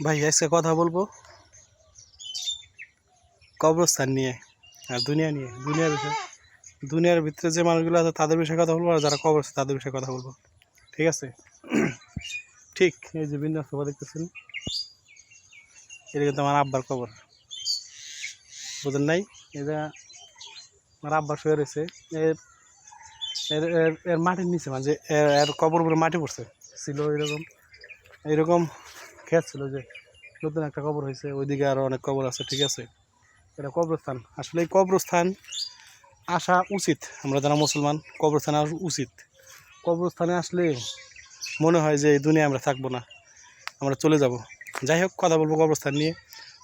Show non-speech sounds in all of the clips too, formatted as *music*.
ভাই, আজকে কথা বলব কবরস্থান নিয়ে আর দুনিয়া নিয়ে। দুনিয়ার বিষয়ে, দুনিয়ার ভিতরে যে মানুষগুলো আছে তাদের বিষয়ে কথা বলব আর যারা কবর আছে তাদের বিষয়ে কথা বলব। ঠিক আছে? ঠিক, এই যে বিন্যাস সভা দেখতেছেন, এটা কিন্তু আমার আব্বার কবর। বুঝেন নাই? এটা আমার আব্বা শুয়ে রয়েছে। এর এর মাটির নিচে মানে এর কবর উপরে মাটি পড়ছে। ছিল এরকম এরকম ক্ষেত ছিল যে নতুন একটা কবর হয়েছে, ওইদিকে আরও অনেক কবর আছে, ঠিক আছে? এটা কবরস্থান। আসলে এই কবরস্থান আসা উচিত। আমরা যারা মুসলমান, কবরস্থানে আসা উচিত। কবরস্থানে আসলে মনে হয় যে এই দুনিয়া আমরা থাকব না, আমরা চলে যাব। যাই হোক, কথা বলব কবরস্থান নিয়ে,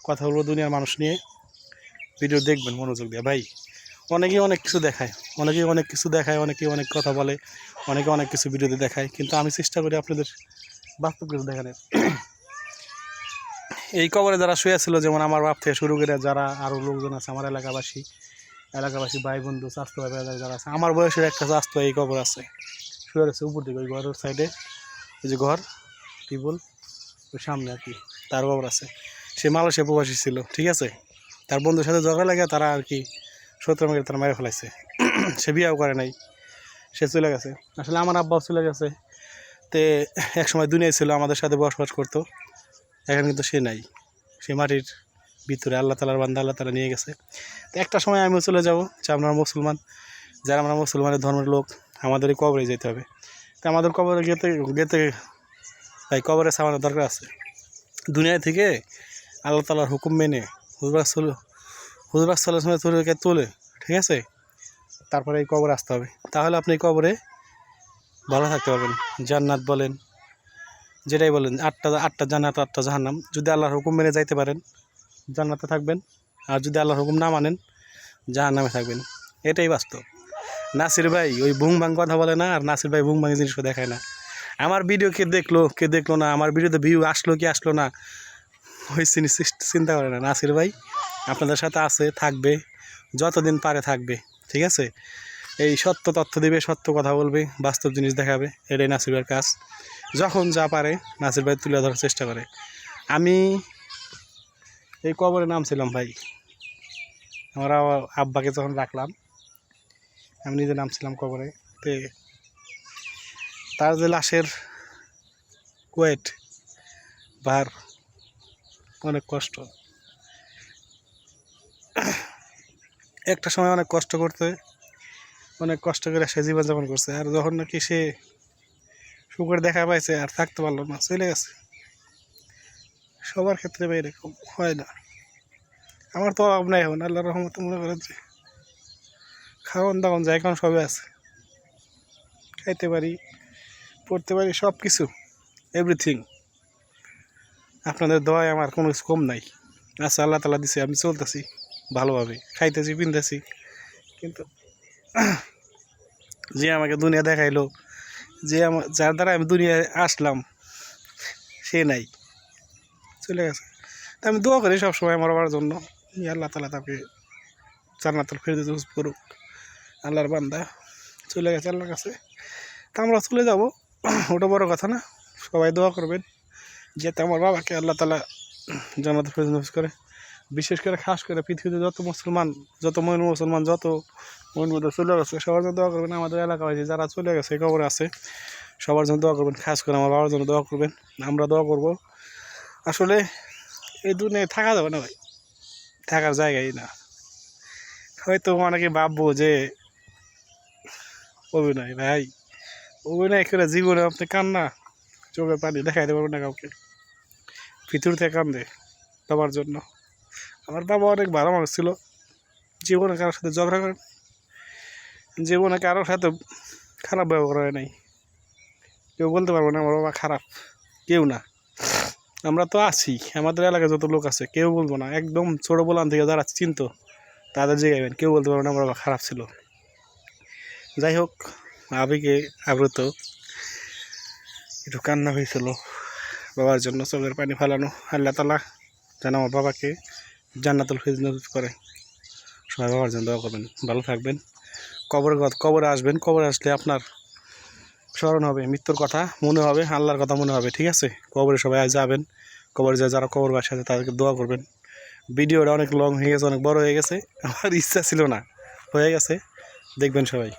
কথা বলব দুনিয়ার মানুষ নিয়ে। ভিডিও দেখবেন, মনোযোগ দিয়ে। ভাই অনেকেই অনেক কিছু দেখায় অনেকেই অনেক কিছু দেখায় অনেকেই অনেক কথা বলে, অনেকে অনেক কিছু ভিডিওতে দেখায়, কিন্তু আমি চেষ্টা করি আপনাদের বাস্তব কিছু দেখানোর। এই কবরে যারা শুয়ে ছিল, যেমন আমার বাপ থেকে শুরু করে যারা আরও লোকজন আছে, আমার এলাকাবাসী এলাকাবাসী ভাই বন্ধু, স্বাস্থ্য ভাই যারা আছে, আমার বয়সের একটা স্বাস্থ্য এই কবর আছে। শুয়ে আছে উপর দিকে, ওই ঘরের সাইডে ওই যে ঘর টিবল ওই সামনে আর কি, তার কবর আছে। সে মালয়েশিয়া প্রবাসী ছিল, ঠিক আছে? তার বন্ধুর সাথে ঝগড়া লাগে তারা আর কি সত্তর মেরে তারা মেরে ফেলাইছে। *clears throat* সে বিয়েও করে নাই, সে চলে গেছে। আসলে আমার আব্বাও চলে গেছে। তে এক সময় দুনিয়ায় ছিল, আমাদের সাথে বসবাস করতো। এখন কিন্তু সে নাই। সে মাটির ভিতরে আল্লাহ তালার বান্ধা আল্লাহ তালা নিয়ে গেছে। তো একটা সময় আমিও চলে যাব, যে আমরা মুসলমান, যারা আমরা মুসলমানের ধর্মের লোক আমাদের কবরে যেতে হবে। তো আমাদের কবরে গেতে গেতে তাই কবরে সামানোর দরকার আছে। দুনিয়া থেকে আল্লাহ তালার হুকুম মেনে হুজুরাক চলার সময় তোলে তোলে, ঠিক আছে? তারপরে এই কবরে আসতে হবে। তাহলে আপনি কবরে ভালো থাকতে পারবেন। জান্নাত বলেন যেটাই বলেন, আটটা আটটা জান্নাত, আটটা জাহান্নাম। যদি আল্লাহর হুকুম মেনে যাইতে পারেন, জান্নাতে থাকবেন। আর যদি আল্লাহর হুকুম না মানেন, জাহান্নামে থাকবেন। এটাই বাস্তব। নাসির ভাই ওই বুং ভাং কথা বলে না, আর নাসির ভাই বুং ভাং জিনিসও দেখায় না। আমার ভিডিও কে দেখল কে দেখল না? আমার ভিডিওতে ভিউ আসলো কি আসলো না? ওই জিনিস চিন্তা করে না। নাসির ভাই আপনাদের সাথে আছে, থাকবে, যতদিন পারে থাকবে, ঠিক আছে? এই সত্য তথ্য দেবে, সত্য কথা বলবে, বাস্তব জিনিস দেখাবে, এটাই নাসির ভাইয়ের কাজ। যখন যা পারে নাসির ভাই তুলে ধরার চেষ্টা করে। আমি এই কবরে নামছিলাম ভাই। আমরা আব্বাকে যখন রাখলাম আমি নিজে নামছিলাম কবরে। তে তার যে লাশের ওয়েট ভার অনেক কষ্ট। একটা সময় অনেক কষ্ট করতে, অনেক কষ্ট করে সে জীবনযাপন করছে। আর যখন নাকি সে সুখের দেখা পাইছে আর থাকতে পারল না, চলে গেছে। সবার ক্ষেত্রে বা এরকম হয় না। আমার তো অভাব নাই এখন আল্লাহ রহমত মনে করেন যে খাওয়ান দাওয়ান যায় এখন সবে আছে। খাইতে পারি, পড়তে পারি সব কিছু এভরিথিং আপনাদের দোয়ায় আমার কোনো কিছু কম নাই। আচ্ছা আল্লাহ তালা দিছে, আমি চলতেছি ভালোভাবে, খাইতেছি, পিনতেছি। কিন্তু যে আমাকে দুনিয়া দেখাইলো যে আমার যার দ্বারা আমি দুনিয়ায় আসলাম, সে নাই। চলে গেছে। আমি দোয়া করি সবসময় আমার বাবার জন্য। আল্লাহ তালা তাকে জান্নাতুল ফেরদৌস নসিব করুক। আল্লাহর বান্দা চলে গেছে আল্লাহর কাছে। তা আমরা চলে যাব। ওটা বড় কথা না। সবাই দোয়া করবেন। যাতে আমার বাবাকে আল্লাহ তালা জান্নাতুল ফেরদৌস নসিব করে। বিশেষ করে, খাস করে পৃথিবীতে যত মুসলমান, যত মহিন মুসলমান, যত মধ্যে চলে গেছে। সবার জন্য দোয়া করবেন, আমাদের এলাকাবাসী যারা চলে গেছে খবরে আছে, সবার জন্য দোয়া করবেন খাস করে আমার বাবার জন্য দোয়া করবেন, আমরা দোয়া করব। আসলে এই দুনিয়ায় থাকা যাবে না ভাই, থাকার জায়গাই না। হয়তো অনেকে ভাববো যে, অভিনয় ভাই, অভিনয় করে জীবনে আপনি কান্না, চোখে পানি দেখাইতে পারবেন না কাউকে। ভিতর থেকে কান্দে বাবার জন্য। আমার বাবা অনেক ভালো মানুষ ছিল, জীবনে কারোর সাথে ঝগড়া করে জীবনে কারোর সাথে খারাপ ব্যবহার হয় নাই। কেউ বলতে পারব না, আমার বাবা খারাপ। কেউ না। আমরা তো আছি, আমাদের এলাকায় যত লোক আছে, কেউ বলব না। একদম ছোটো বলান থেকে যারা চিনতো, তাদের জায়গায় কেউ বলতে পারব না, আমার বাবা খারাপ ছিল। যাই হোক, আবেগে আগ্রত একটু কান্না হয়েছিল বাবার জন্য, চোখের পানি ফেলানো। আল্লাহ তালা যেন আমার বাবাকে জান্নাতুল ফিজ নজর করে। সবাই বাবার জন্য দোয়া করবেন। ভালো থাকবেন। কবর কবরে আসবেন, কবরে আসলে আপনার স্মরণ হবে, মৃত্যুর কথা মনে হবে, আল্লাহর কথা মনে হবে, ঠিক আছে? কবরে সবাই যাবেন, কবর যা যারা কবরবাসী আছে তাদেরকে দোয়া করবেন। ভিডিওটা অনেক লং হয়ে গেছে, অনেক বড় হয়ে গেছে, আমার ইচ্ছা ছিল না, হয়ে গেছে, দেখবেন সবাই।